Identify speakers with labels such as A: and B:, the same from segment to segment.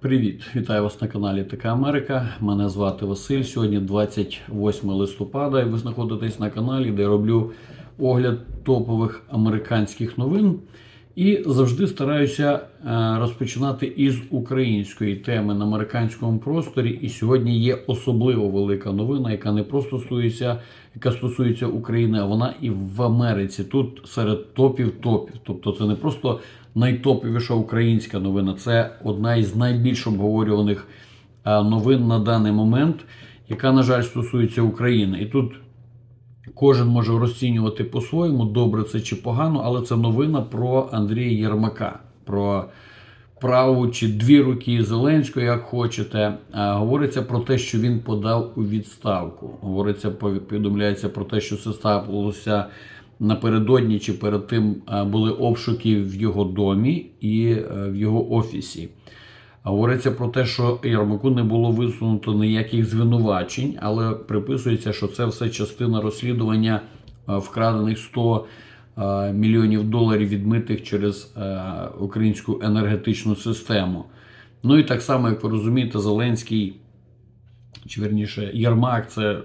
A: Привіт, вітаю вас на каналі Така Америка. Мене звати Василь. Сьогодні 28 листопада, і ви знаходитесь на каналі, де я роблю огляд топових американських новин. І завжди стараюся е, розпочинати із української теми на американському просторі. І сьогодні є особливо велика новина, яка не просто стосується, яка стосується України, а вона і в Америці. Тут серед топів топів. Тобто, це не просто найтоповіша українська новина, це одна із найбільш обговорюваних е, новин на даний момент, яка, на жаль, стосується України. І тут Кожен може розцінювати по-своєму, добре це чи погано, але це новина про Андрія Єрмака, про праву чи дві руки Зеленського, як хочете. Говориться про те, що він подав у відставку. Говориться, повідомляється про те, що це сталося напередодні чи перед тим були обшуки в його домі і е, в його офісі. Говориться про те, що Ярмаку не було висунуто ніяких звинувачень, але приписується, що це все частина розслідування е, вкрадених 100 е, мільйонів доларів відмитих через е, українську енергетичну систему. Ну і так само, як ви розумієте, Зеленський, чи верніше, Єрмак це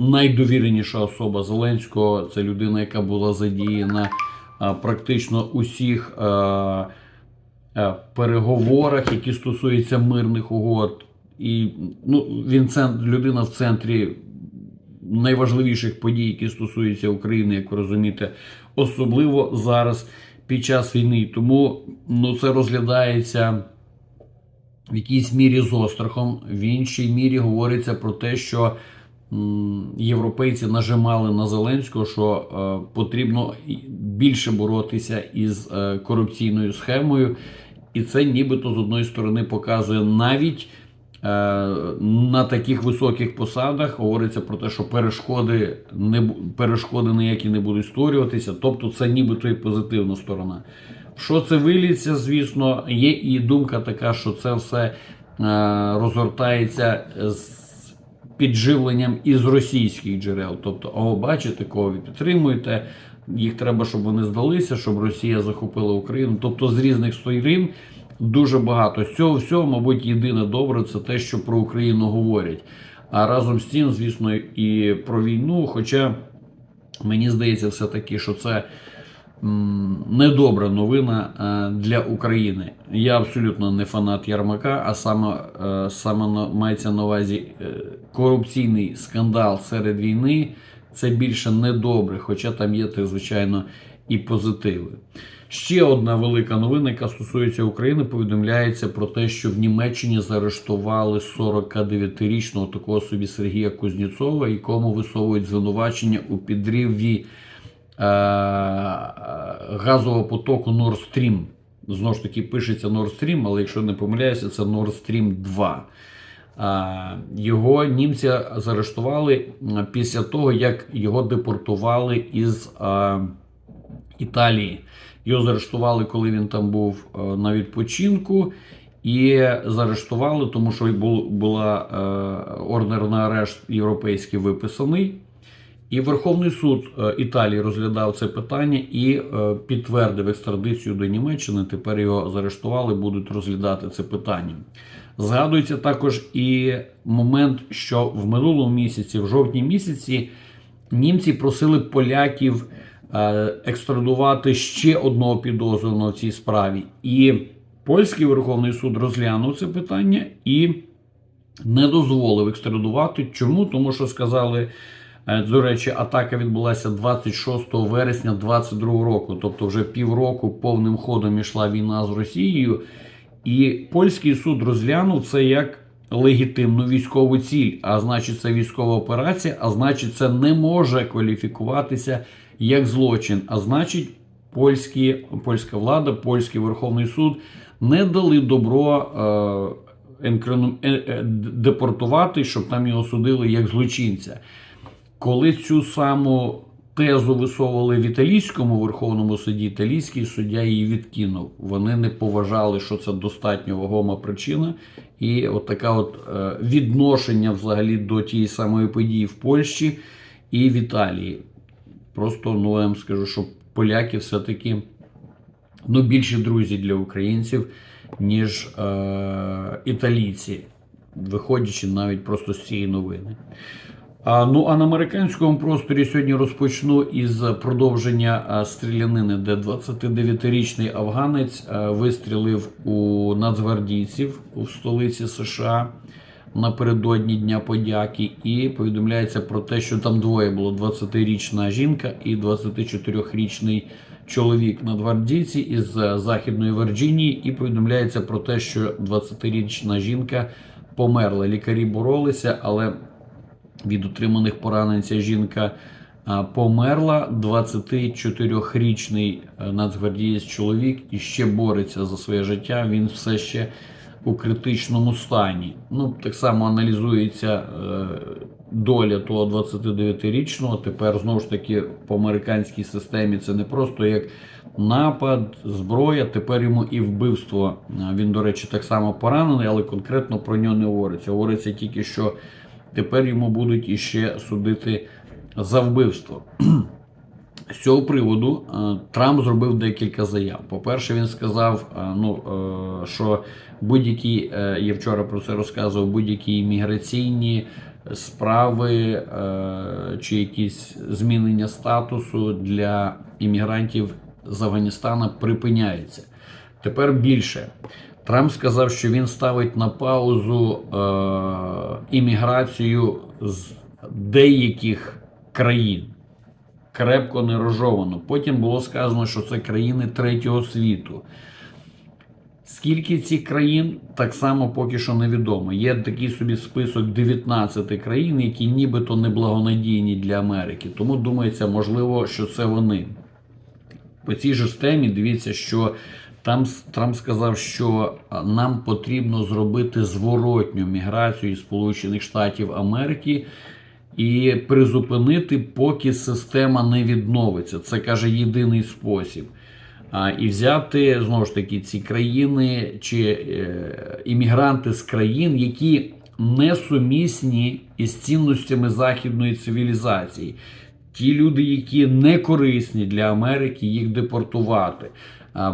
A: найдовіреніша особа Зеленського. Це людина, яка була задіяна практично усіх. переговорах, які стосуються мирних угод. І ну, він людина в центрі найважливіших подій, які стосуються України, як ви розумієте, особливо зараз під час війни. Тому ну, це розглядається в якійсь мірі з острахом, в іншій мірі говориться про те, що європейці нажимали на Зеленського, що е, потрібно більше боротися із е, корупційною схемою. І це нібито з одної сторони показує навіть е, на таких високих посадах говориться про те, що перешкоди не перешкоди ніякі не будуть створюватися. Тобто, це нібито і позитивна сторона. Що це виліться, звісно, є і думка така, що це все розгортається з підживленням із російських джерел. Тобто, о, бачите, кого ви підтримуєте. Їх треба, щоб вони здалися, щоб Росія захопила Україну. Тобто з різних сторін дуже багато. З цього всього, мабуть, єдине добре це те, що про Україну говорять. А разом з тим, звісно, і про війну. Хоча мені здається, все-таки, що це недобра новина е, для України. Я абсолютно не фанат Ярмака, а саме, е, саме мається на увазі е, корупційний скандал серед війни. Це більше недобре, хоча там є, звичайно, і позитиви. Ще одна велика новина, яка стосується України, повідомляється про те, що в Німеччині заарештували 49-річного такого собі Сергія Кузнєцова, якому висовують звинувачення у підриві е, газового потоку Nord Stream. Знову ж таки, пишеться Nord Stream, але якщо не помиляюся, це Nord Stream 2. А, Його німці заарештували після того, як його депортували із Італії. Його заарештували, коли він там був на відпочинку, і заарештували, тому що бу- була е, ордер на арешт європейський виписаний. І Верховний суд е, Італії розглядав це питання і е, підтвердив екстрадицію до Німеччини. Тепер його заарештували, будуть розглядати це питання. Згадується також і момент, що в минулому місяці, в жовтні місяці, німці просили поляків е, екстрадувати ще одного підозрюваного в цій справі. І польський Верховний суд розглянув це питання і не дозволив екстрадувати. Чому? Тому що сказали. Е, До речі, атака відбулася 26 вересня 2022 року, тобто вже півроку повним ходом ішла війна з Росією, і польський суд розглянув це як легітимну військову ціль. А значить, це військова операція, а значить, це не може кваліфікуватися як злочин. А значить, польські, польська влада, польський Верховний суд не дали добро е, е, е, депортувати, щоб там його судили як злочинця. Коли цю саму тезу висовували в італійському верховному суді, італійський суддя її відкинув. Вони не поважали, що це достатньо вагома причина, і от така от е, відношення взагалі до тієї самої події в Польщі і в Італії. Просто ну я вам скажу, що поляки все-таки ну, більші друзі для українців, ніж е, італійці, виходячи навіть просто з цієї новини. А, ну а на американському просторі сьогодні розпочну із продовження стрілянини, де 29-річний афганець вистрілив у нацгвардійців у столиці США напередодні Дня подяки, і повідомляється про те, що там двоє було: 20-річна жінка і 24-річний чоловік нацгвардійці із е, Західної Вірджинії. І повідомляється про те, що 20-річна жінка померла. Лікарі боролися, але від отриманих поранень ця жінка померла. 24-річний е, нацгвардієць чоловік і ще бореться за своє життя. Він все ще у критичному стані. Ну, так само аналізується е, доля того 29-річного. Тепер знову ж таки по американській системі це не просто як напад, зброя. Тепер йому і вбивство. Він, до речі, так само поранений, але конкретно про нього не говориться. Говориться тільки, що тепер йому будуть іще судити за вбивство. З цього приводу е, Трамп зробив декілька заяв. По-перше, він сказав, е, ну, е, що будь-які, я вчора про це розказував, будь-які імміграційні справи чи якісь змінення статусу для іммігрантів з Афганістана припиняються. Тепер більше. Трамп сказав, що він ставить на паузу е, імміграцію з деяких країн. Крепко не розжовано. Потім було сказано, що це країни третього світу. Скільки цих країн так само поки що невідомо. Є такий собі список 19 країн, які нібито неблагонадійні для Америки. Тому думається, можливо, що це вони. По цій же темі дивіться, що там Трамп сказав, що нам потрібно зробити зворотню міграцію Сполучених Штатів Америки і призупинити, поки система не відновиться. Це каже єдиний спосіб. А, і взяти знову ж таки ці країни чи е, іммігранти з країн, які не сумісні із цінностями західної цивілізації. Ті люди, які не корисні для Америки, їх депортувати.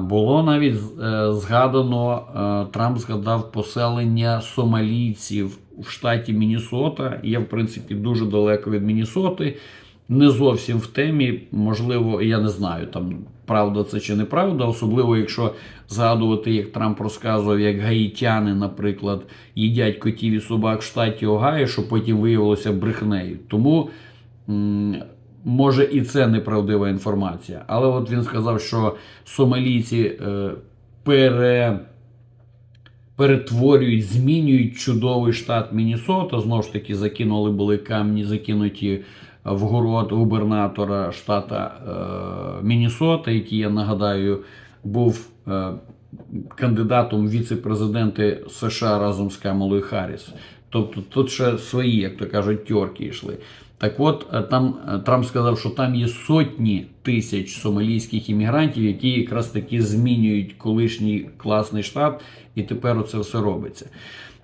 A: Було навіть е, згадано, е, Трамп згадав поселення сомалійців в штаті Міннесота. Я, в принципі, дуже далеко від Міннесоти. Не зовсім в темі, можливо, я не знаю, там правда це чи неправда, особливо якщо згадувати, як Трамп розказував, як гаїтяни, наприклад, їдять котів і собак в штаті Огайо, що потім виявилося брехнею. Тому може і це неправдива інформація. Але от він сказав, що сомалійці е, пере перетворюють, змінюють чудовий штат Міннесота. Знову ж таки, закинули були камні, закинуті в город губернатора штата е, Міннесота, який, я нагадаю, був е, кандидатом віце-президенти США разом з Камалою Харріс. Тобто тут ще свої, як то кажуть, тьорки йшли. Так от е, там е, Трамп сказав, що там є сотні тисяч сомалійських іммігрантів, які якраз таки змінюють колишній класний штат, і тепер оце все робиться.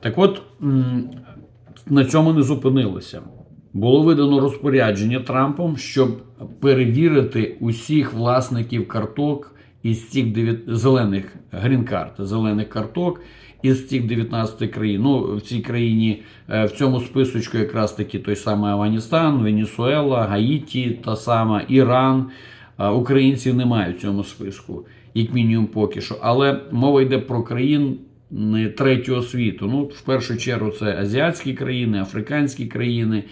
A: Так от на цьому не зупинилося. Було видано розпорядження Трампом, щоб перевірити усіх власників карток із цих зелених грін-карт, зелених карток із цих 19 країн. Ну, в цій країні е, в цьому списочку якраз таки той самий Афганістан, Венесуела, Гаїті, та сама Іран. Українців немає в цьому списку, як мінімум поки що. Але мова йде про країн не третього світу. Ну, в першу чергу, це азіатські країни, африканські країни,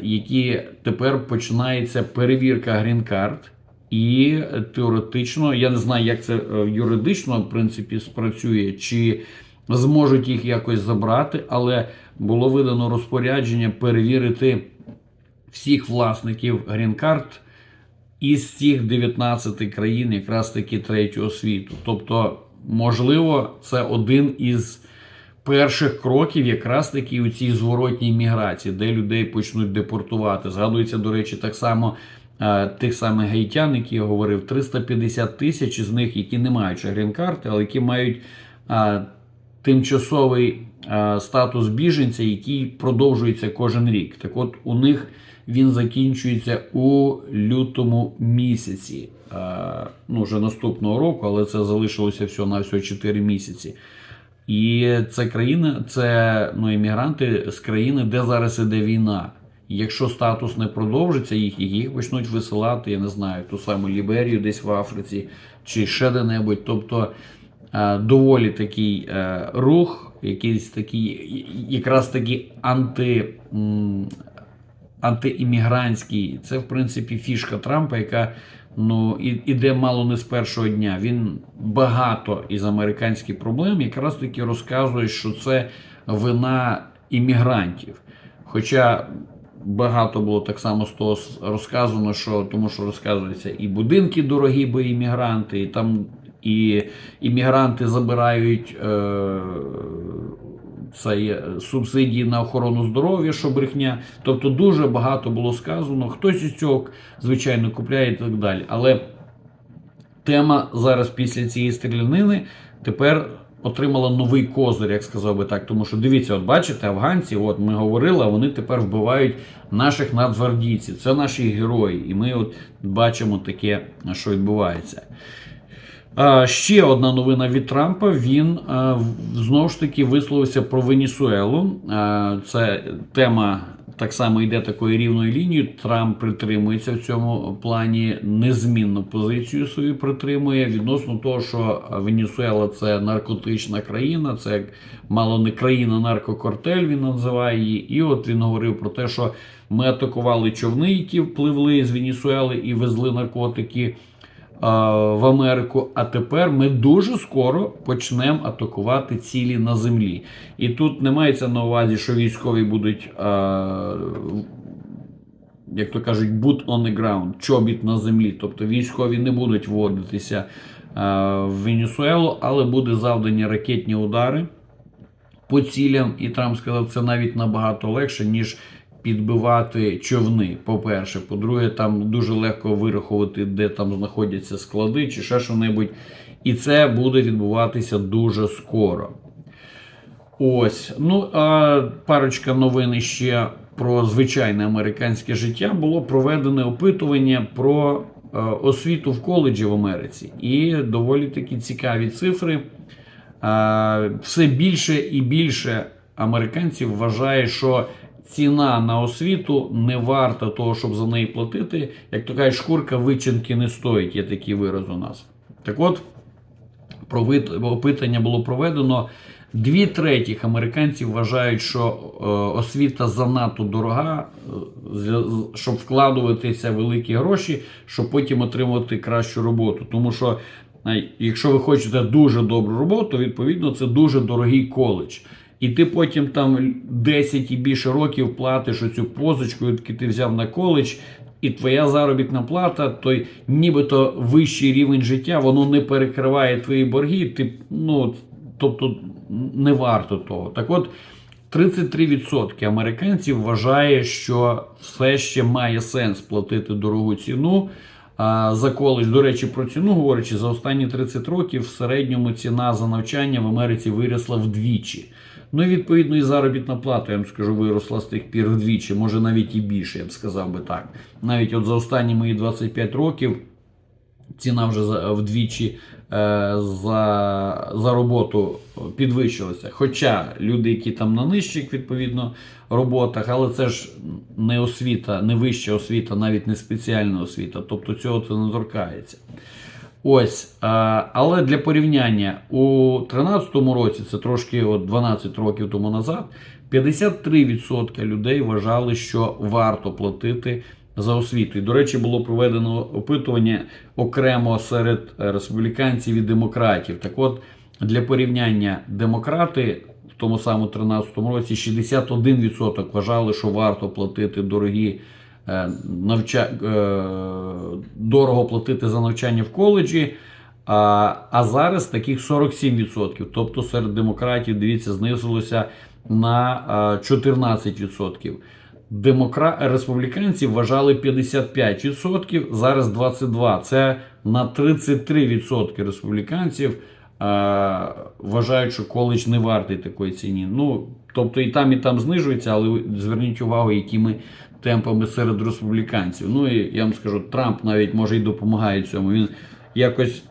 A: які тепер починається перевірка грін-карт. І теоретично, я не знаю, як це е, юридично в принципі спрацює, чи зможуть їх якось забрати, але було видано розпорядження перевірити всіх власників грін-карт із цих 19 країн, якраз таки третього світу. Тобто, можливо, це один із перших кроків, якраз таки у цій зворотній міграції, де людей почнуть депортувати. Згадується, до речі, так само. Е, Тих самих гаїтян, які я говорив, 350 тисяч з них, які не мають ще грін-карти, але які мають а, тимчасовий а, статус біженця, який продовжується кожен рік. Так от у них він закінчується у лютому місяці. ну, вже наступного року, але це залишилося всього на всього 4 місяці. І це країна, це ну, іммігранти з країни, де зараз іде війна. Якщо статус не продовжиться, їх їх почнуть висилати, я не знаю, ту саму Ліберію десь в Африці чи ще де-небудь. Тобто е, доволі такий е, рух, якийсь такий, якраз такий анти, антиіммігрантський. Це, в принципі, фішка Трампа, яка ну, іде мало не з першого дня. Він багато із американських проблем якраз таки розказує, що це вина іммігрантів. Хоча багато було так само з того розказано, що тому що розказується і будинки дорогі, бо іммігранти, і там і іммігранти забирають е, цей, е, субсидії на охорону здоров'я, що брехня. Тобто дуже багато було сказано. Хтось із цього, звичайно, купляє і так далі. Але тема зараз після цієї стрілянини тепер отримала новий козир, як сказав би так. Тому що дивіться, от бачите, афганці, от ми говорили, вони тепер вбивають наших нацгвардійців. Це наші герої. І ми от бачимо таке, що відбувається. А, ще одна новина від Трампа. Він знову ж таки висловився про Венесуелу. Це тема так само йде такою рівною лінією. Трамп притримується в цьому плані незмінну позицію свою притримує відносно того, що Венесуела це наркотична країна, це як мало не країна наркокартель. Він називає її. І от він говорив про те, що ми атакували човни, які впливли з Венесуели і везли наркотики в Америку. А тепер ми дуже скоро почнемо атакувати цілі на землі. І тут не мається на увазі, що військові будуть, як то кажуть, boot on the ground, чобіт на землі. Тобто військові не будуть вводитися а, в Венесуелу, але буде завдані ракетні удари по цілям, і Трамп сказав, це навіть набагато легше, ніж підбивати човни. По-перше, по-друге, там дуже легко вирахувати, де там знаходяться склади чи ще що-небудь. І це буде відбуватися дуже скоро. Ось. Ну, а парочка новин ще про звичайне американське життя. Було проведене опитування про е, освіту в коледжі в Америці. І доволі такі цікаві цифри. Е, Все більше і більше американців вважає, що ціна на освіту не варта того, щоб за неї платити. Як то кажуть, шкурка вичинки не стоїть, є такий вираз у нас. Так от, опитання було проведено. Дві третіх американців вважають, що е, освіта занадто дорога, е, щоб вкладуватися великі гроші, щоб потім отримувати кращу роботу. Тому що е, якщо ви хочете дуже добру роботу, відповідно це дуже дорогий коледж. І ти потім там 10 і більше років платиш оцю позичку, яку ти взяв на коледж, і твоя заробітна плата, той нібито вищий рівень життя, воно не перекриває твої борги. Ти, ну, тобто не варто того. Так от 33% американців вважає, що все ще має сенс платити дорогу ціну. За коледж, до речі, про ціну говорячи, за останні 30 років в середньому ціна за навчання в Америці виросла вдвічі. Ну і відповідно і заробітна плата, я вам скажу, виросла з тих пір вдвічі, може навіть і більше, я б сказав би так. Навіть от за останні мої 25 років ціна вже вдвічі е, за, за роботу підвищилася. Хоча люди, які там на нижчих, відповідно, роботах, але це ж не освіта, не вища освіта, навіть не спеціальна освіта. Тобто цього це не торкається. Ось, е, але для порівняння у 2013 році, це трошки от 12 років тому назад, 53% людей вважали, що варто платити за освіту. І, до речі, було проведено опитування окремо серед республіканців і демократів. Так от, для порівняння демократи в тому самому 2013 році 61% вважали, що варто платити дорогі навча... е, дорого платити за навчання в коледжі. А, а зараз таких 47%. Тобто серед демократів, дивіться, знизилося на 14%. Демокра... Республіканці вважали 55%, зараз 22%. Це на 33% республіканців вважають, що коледж не вартий такої ціні. Ну, тобто і там, і там знижується, але зверніть увагу, якими темпами серед республіканців. Ну і я вам скажу, Трамп навіть може і допомагає цьому. Він якось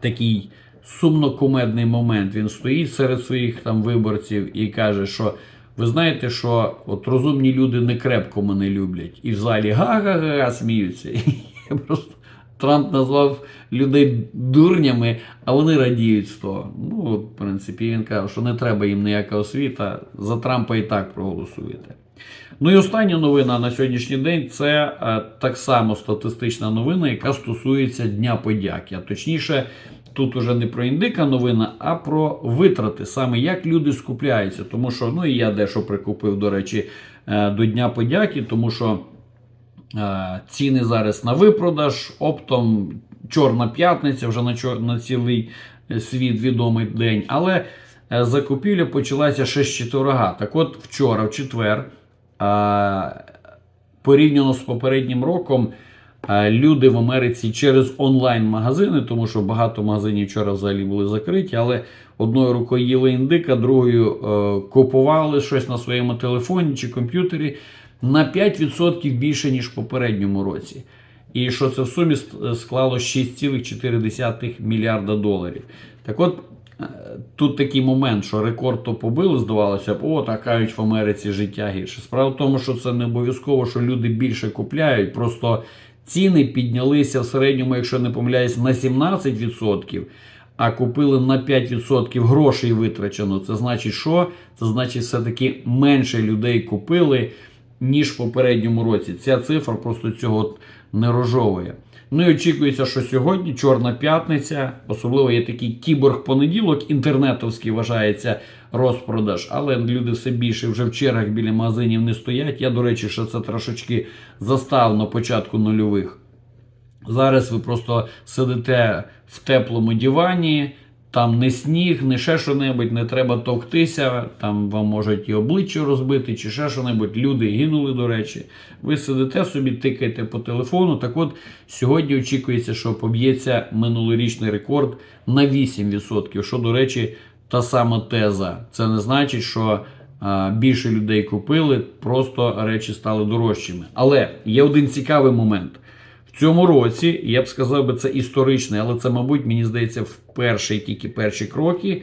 A: такий сумно-кумедний момент. Він стоїть серед своїх там виборців і каже, що ви знаєте, що от розумні люди не крепко мене люблять. І в залі га-га-га сміються. Я просто Трамп назвав людей дурнями, а вони радіють з того. Ну, в принципі, він каже, що не треба їм ніяка освіта. За Трампа і так проголосуєте. Ну і остання новина на сьогоднішній день це е, так само статистична новина, яка стосується Дня подяки. А точніше, тут уже не про індика новина, а про витрати, саме як люди скупляються. Тому що ну і я дещо прикупив, до речі, е, до Дня подяки, тому що. Е, Ціни зараз на випродаж, оптом Чорна п'ятниця вже на, чор... на цілий світ відомий день. Але е, закупівля почалася ще з четверга. Так от вчора, в четвер, е, порівняно з попереднім роком, е, люди в Америці через онлайн-магазини, тому що багато магазинів вчора взагалі були закриті, але одною рукою їли індика, другою е, купували щось на своєму телефоні чи комп'ютері на 5% більше, ніж в попередньому році. І що це в сумі склало 6,4 мільярда доларів. Так от е, тут такий момент, що рекорд то побили, здавалося б, о, так в Америці життя гірше. Справа в тому, що це не обов'язково, що люди більше купляють. Просто ціни піднялися в середньому, якщо не помиляюсь, на 17%. А купили на 5% грошей витрачено. Це значить, що? Це значить, все-таки менше людей купили ніж в попередньому році. Ця цифра просто цього не розжовує. Ну і очікується, що сьогодні Чорна п'ятниця, особливо є такий кіборг-понеділок, інтернетовський вважається розпродаж, але люди все більше вже в чергах біля магазинів не стоять. Я, до речі, що це трошечки застав на початку нульових. Зараз ви просто сидите в теплому дивані, там не сніг, не ще що-небудь, не треба товктися, там вам можуть і обличчя розбити, чи ще що-небудь. Люди гинули, до речі. Ви сидите собі, тикаєте по телефону. Так от сьогодні очікується, що поб'ється минулорічний рекорд на 8%. Що, до речі, та сама теза. Це не значить, що а, більше людей купили, просто речі стали дорожчими. Але є один цікавий момент. Цьому році, я б сказав, би це історичний, але це, мабуть, мені здається, вперше тільки перші кроки.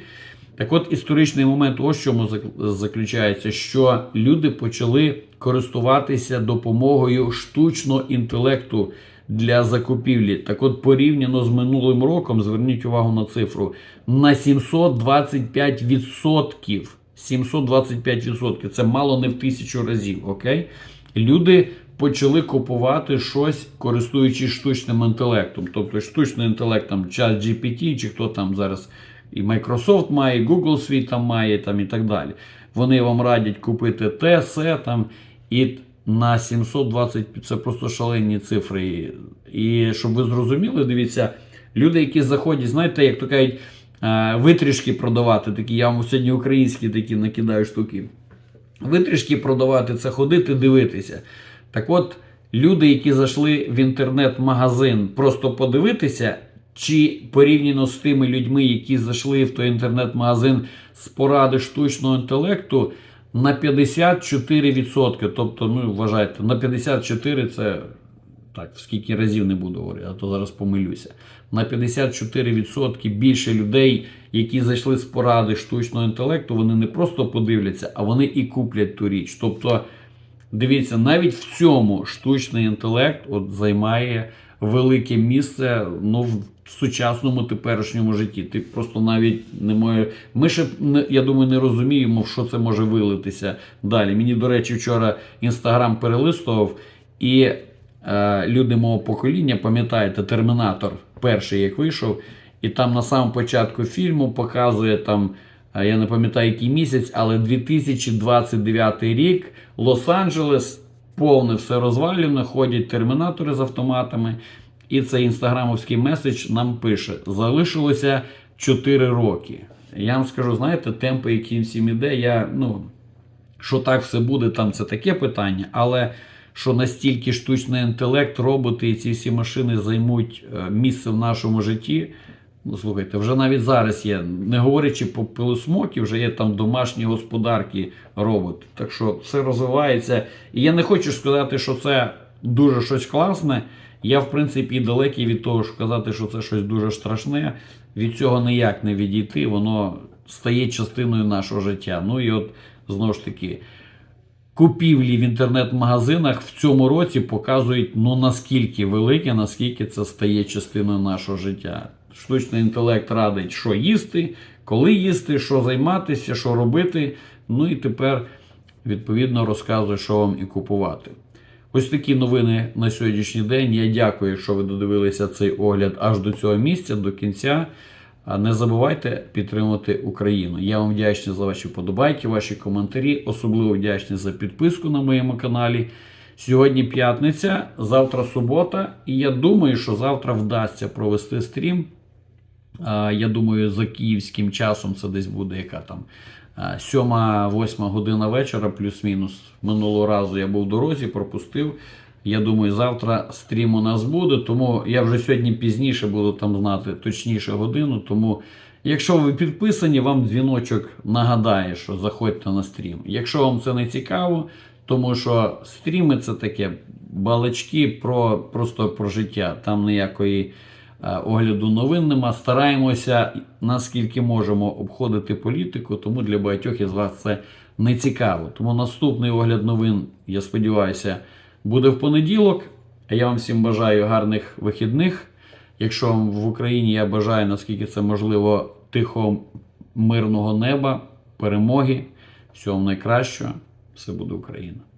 A: Так от історичний момент, ось чому заключається, що люди почали користуватися допомогою штучного інтелекту для закупівлі. Так от, порівняно з минулим роком, зверніть увагу на цифру, на 725%. 725%. Це мало не в тисячу разів. Окей? Люди почали купувати щось, користуючись штучним інтелектом. Тобто штучний інтелект, там чат GPT, чи хто там зараз і Microsoft має, і Google свій там має, там і так далі. Вони вам радять купити те, се там. І на 720 це просто шалені цифри. І щоб ви зрозуміли, дивіться, люди, які заходять, знаєте, як то кажуть, е, витрішки продавати, такі, я вам сьогодні українські такі накидаю штуки. Витрішки продавати це ходити, дивитися. Так от, люди, які зайшли в інтернет-магазин, просто подивитися, чи порівняно з тими людьми, які зайшли в той інтернет-магазин з поради штучного інтелекту, на 54%. Тобто, ну, вважайте, на 54% це. Так, скільки разів не буду говорити, а то зараз помилюся. На 54% більше людей, які зайшли з поради штучного інтелекту, вони не просто подивляться, а вони і куплять ту річ. Тобто, дивіться, навіть в цьому штучний інтелект от займає велике місце ну, в сучасному теперішньому житті. Ти просто навіть не може. Ми ще я думаю, не розуміємо, в що це може вилитися далі. Мені, до речі, вчора інстаграм перелистував і. Е, люди мого покоління, пам'ятаєте, Термінатор перший, як вийшов, і там на самому початку фільму показує там, я не пам'ятаю який місяць, але 2029 рік Лос-Анджелес, повне все розвалено, ходять термінатори з автоматами. І цей інстаграмовський меседж нам пише: залишилося 4 роки. Я вам скажу, знаєте, темпи, які всім іде, я, ну, що так все буде, там це таке питання, але що настільки штучний інтелект, роботи і ці всі машини займуть е, місце в нашому житті, Ну, слухайте, вже навіть зараз є, не говорячи по пилосмокі, вже є там домашні господарки роботи. Так що все розвивається. І я не хочу сказати, що це дуже щось класне. Я, в принципі, далекий від того, щоб казати, що це щось дуже страшне. Від цього ніяк не відійти, воно стає частиною нашого життя. Ну і от знову ж таки, купівлі в інтернет-магазинах в цьому році показують ну наскільки велике, наскільки це стає частиною нашого життя. Штучний інтелект радить, що їсти, коли їсти, що займатися, що робити. Ну і тепер відповідно розказує, що вам і купувати. Ось такі новини на сьогоднішній день. Я дякую, що ви додивилися цей огляд аж до цього місця, до кінця. Не забувайте підтримувати Україну. Я вам вдячний за ваші подобайки, ваші коментарі. Особливо вдячний за підписку на моєму каналі. Сьогодні п'ятниця, завтра субота, і я думаю, що завтра вдасться провести стрім. А, Я думаю, за київським часом це десь буде яка там 7-8 година вечора, плюс-мінус. Минулого разу я був в дорозі, пропустив. Я думаю, завтра стрім у нас буде, тому я вже сьогодні пізніше буду там знати точніше годину. Тому, якщо ви підписані, вам дзвіночок нагадає, що заходьте на стрім. Якщо вам це не цікаво, тому що стріми це таке балачки про просто про життя. Там ніякої е, огляду новин нема. Стараємося наскільки можемо обходити політику, тому для багатьох із вас це не цікаво. Тому наступний огляд новин, я сподіваюся, буде в понеділок. А я вам всім бажаю гарних вихідних. Якщо вам в Україні я бажаю, наскільки це можливо, тихого мирного неба, перемоги, всього найкращого. Все буде Україна.